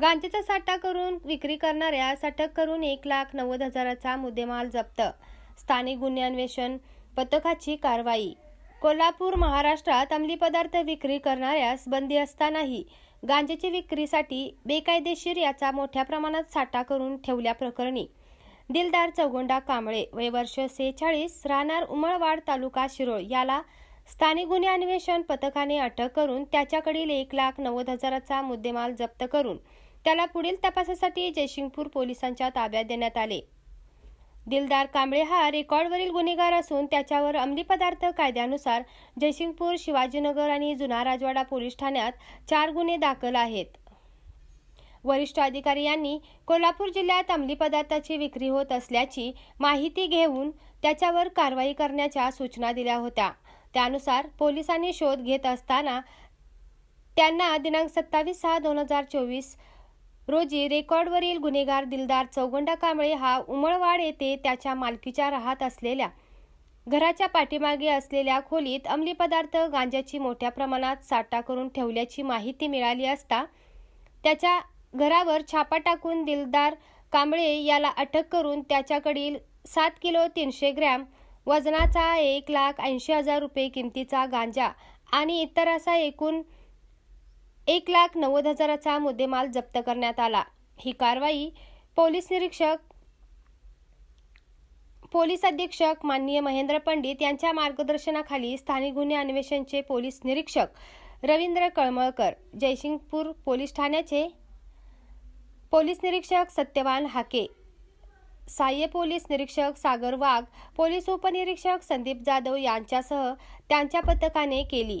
गांजेचा साठा करून विक्री करणाऱ्यास अटक करून एक लाख नव्वद हजाराचा मुद्देमाल जप्त. स्थानिक गुन्हे अन्वेषण पथकाची कारवाई. कोल्हापूर महाराष्ट्रात अंमली पदार्थ विक्री करणाऱ्यास बंदी असतानाही गांजेची विक्रीसाठी बेकायदेशीर याचा मोठ्या प्रमाणात साठा करून ठेवल्याप्रकरणी दिलदार चौगोंडा कांबळे वय वर्ष सेहेचाळीस राहणार उमळवाड तालुका शिरोळ याला स्थानिक गुन्हे अन्वेषण पथकाने अटक करून त्याच्याकडील एक लाख नव्वद हजाराचा मुद्देमाल जप्त करून त्याला पुढील तपासासाठी जयसिंगपूर पोलिसांच्या ताब्यात देण्यात आले. दिलदार कांबळे हा रेकॉर्डवरील गुन्हेगार असून त्याच्यावर अंमली पदार्थ कायद्यानुसार जयसिंगपूर शिवाजीनगर आणि जुना राजवाडा पोलीस ठाण्यात चार गुन्हे दाखल आहेत. वरिष्ठ अधिकारी यांनी कोल्हापूर जिल्ह्यात अंमली पदार्थाची विक्री होत असल्याची माहिती घेऊन त्याच्यावर कारवाई करण्याच्या सूचना दिल्या होत्या. त्यानुसार पोलिसांनी शोध घेत असताना त्यांना दिनांक सत्तावीस सहा दोन हजार चोवीस रोजी रेकॉर्डवरील गुन्हेगार दिलदार चौगंडा कांबळे हा उमळवाड येथे त्याच्या मालकीच्या राहत असलेल्या घराच्या पाठीमागे असलेल्या खोलीत अंमली पदार्थ गांजाची मोठ्या प्रमाणात साठा करून ठेवल्याची माहिती मिळाली असता त्याच्या घरावर छापा टाकून दिलदार कांबळे याला अटक करून त्याच्याकडील सात किलो तीनशे ग्रॅम वजनाचा एक लाख ऐंशी हजार रुपये किमतीचा गांजा आणि इतर असा एकूण एक लाख नव्वद हजाराचा मुद्देमाल जप्त करण्यात आला. ही कारवाई पोलीस निरीक्षक पोलीस अधीक्षक माननीय महेंद्र पंडित यांच्या मार्गदर्शनाखाली स्थानिक गुन्हे अन्वेषणचे पोलीस निरीक्षक रवींद्र कळमळकर जयसिंगपूर पोलीस ठाण्याचे पोलीस निरीक्षक सत्यवान हाके साह्य पोलीस निरीक्षक सागर वाघ पोलीस उपनिरीक्षक संदीप जाधव यांच्यासह त्यांच्या पथकाने केली.